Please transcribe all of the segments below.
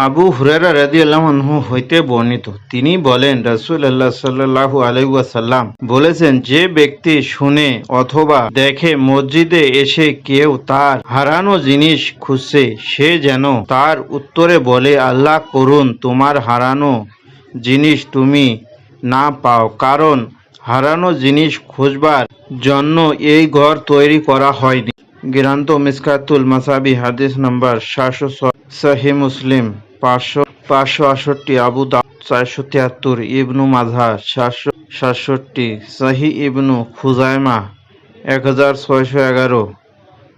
আবু হুরেরা রাদিয়াল্লাহু হইতে বর্ণিত। তিনি বলেন রাসূল আল্লাহ সাল্লাল্লাহু আলাইহি ওয়াসাল্লাম বলেছেন, যে ব্যক্তি শুনে অথবা দেখে মসজিদে এসে কেউ তার হারানো জিনিস খুঁজছে, সে যেন তার উত্তরে বলে, আল্লাহ করুন, তোমার হারানো জিনিস তুমি না পাও, কারণ হারানো জিনিস খুঁজবার জন্য এই ঘর তৈরি করা হয়নি। গ্রান্ত মিসকাতুল মাসাবি, হাদিস নাম্বার সাতশো সাহি মুসলিম। পাঁচশো পাঁচশো আটষট্টি, আবু দা চারশো তিয়াত্তর, ইবনু মাঝা সাতশো সাতষট্টি, সাহি ইবনু খুজাইমা এক হাজার ছয়শো এগারো,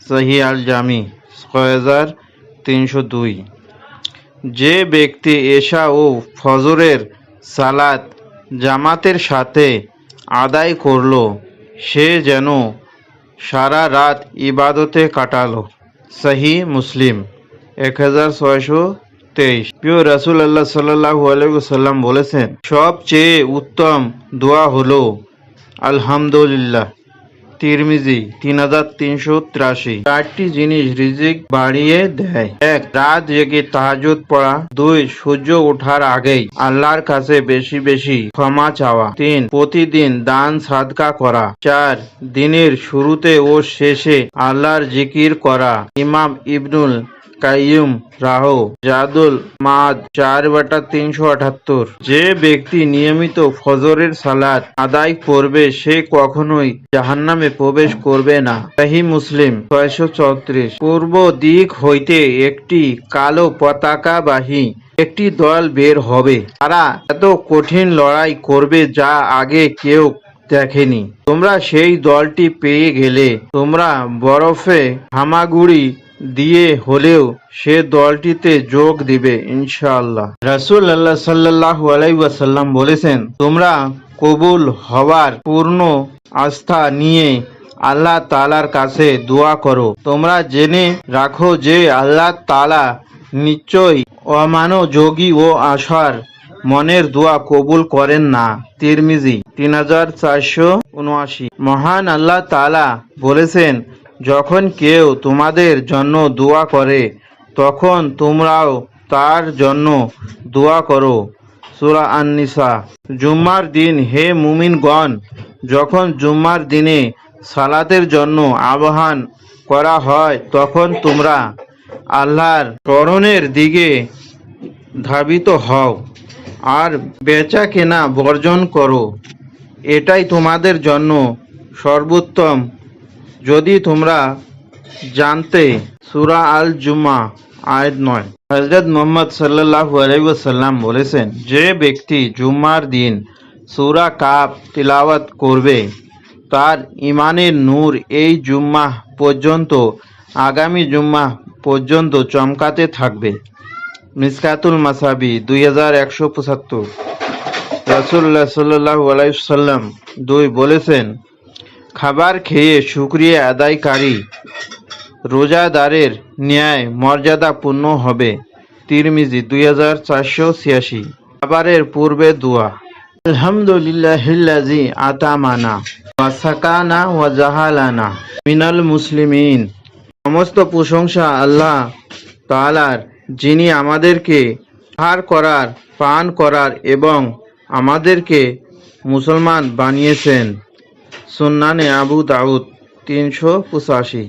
সাহি আল জামি ছয় হাজার তিনশো দুই। যে ব্যক্তি এশা ও ফজরের সালাত জামাতের সাথে আদায় করল, সে যেন সারা রাত ইবাদতে কাটালো। সহি মুসলিম এক হাজার ছয়শো তেইশ। প্রিয় রাসুল আল্লাহ সাল্লাহু বলেছেন, সবচেয়ে উত্তম দোয়া আলহামদুলিল্লাহ। তিরমিজি তিন হাজার তিনশো তিরাশি। চারটি জিনিস রিজিক বাড়িয়ে দেয়। এক, রাত জেগে তাহাজুদ পড়া। দুই, সূর্য ওঠার আগেই আল্লাহর কাছে বেশি বেশি ক্ষমা চাওয়া। তিন, প্রতিদিন দান সাদকা করা। চার, দিনের শুরুতে ও শেষে আল্লাহর জিকির করা। ইমাম ইবনুল কাইয়ুম, রাহো, জাদুল, মাদ, চার বাটা তিনশো আটাত্তর। যে ব্যক্তি নিয়মিত ফজরের সালাত আদায় করবে, সে কখনোই জাহান্নামে প্রবেশ করবে না। সাহি মুসলিম, ছয়শো চৌত্রিশ। পূর্ব দিক হইতে একটি কালো পতাকাবাহী একটি দল বের হবে। তারা এত কঠিন লড়াই করবে যা আগে কেউ দেখেনি। তোমরা সেই দলটি পেয়ে গেলে, তোমরা বরফে হামাগুড়ি দিয়ে হলেও সে দলটিতে যোগ দিবে, ইনশাআল্লাহ। রাসূল আল্লাহ সাল্লাল্লাহু আলাইহি ওয়াসাল্লাম বলেছেন, তোমরা কবুল হওয়ার পূর্ণ আস্থা নিয়ে আল্লাহ তাআলার কাছে দোয়া করো। তোমরা জেনে রাখো যে আল্লাহ তাআলা নিশ্চয়ই অমানযোগী ও আশার মনের দোয়া কবুল করেন না। তিরমিজি তিন হাজার চারশো উনআশি। মহান আল্লাহ তালা বলেছেন যখন কেউ তোমাদের জন্য দোয়া করে, তখন তোমরাও তার জন্য দোয়া করো। সুরা আননিসা। জুম্মার দিন, হে মুমিনগণ, যখন জুম্মার দিনে সালাতের জন্য আহ্বান করা হয়, তখন তোমরা আল্লাহর স্মরণের দিকে ধাবিত হও আর বেচা কেনা বর্জন করো। এটাই তোমাদের জন্য সর্বোত্তম যদি তোমরা জানতে সুরা আল জুমা আয়াত নয়। হজরত মোহাম্মদ সাল্লাহ আলাইসাল্লাম বলেছেন, যে ব্যক্তি জুম্মার দিন সুরা কাপ তিলাওয়াত করবে, তার ইমানের নূর এই জুম্মা পর্যন্ত, আগামী জুম্মা পর্যন্ত চমকাতে থাকবে। মিসকাতুল মাসাবি, দুই হাজার একশো পঁচাত্তর। রাসুল্লাহ সাল্লাহ আলাইসাল্লাম দুই বলেছেন খাবার খেয়ে শুক্রিয়া আদায়কারী রোজাদারের ন্যায় মর্যাদাপূর্ণ হবে। তিরমিজি দুই হাজার চারশো ছিয়াশি। খাবারের পূর্বে দোয়া। আলহামদুলিল্লাহিল্লাজি আতামানা ওয়াসাকানা ওয়া জাহালানা মিনাল মুসলিমিন। সমস্ত প্রশংসা আল্লাহ তাআলার, যিনি আমাদেরকে হার করার, পান করার এবং আমাদেরকে মুসলমান বানিয়েছেন। সুন্নানে আবু দাউদ তিনশো পঁচাশি।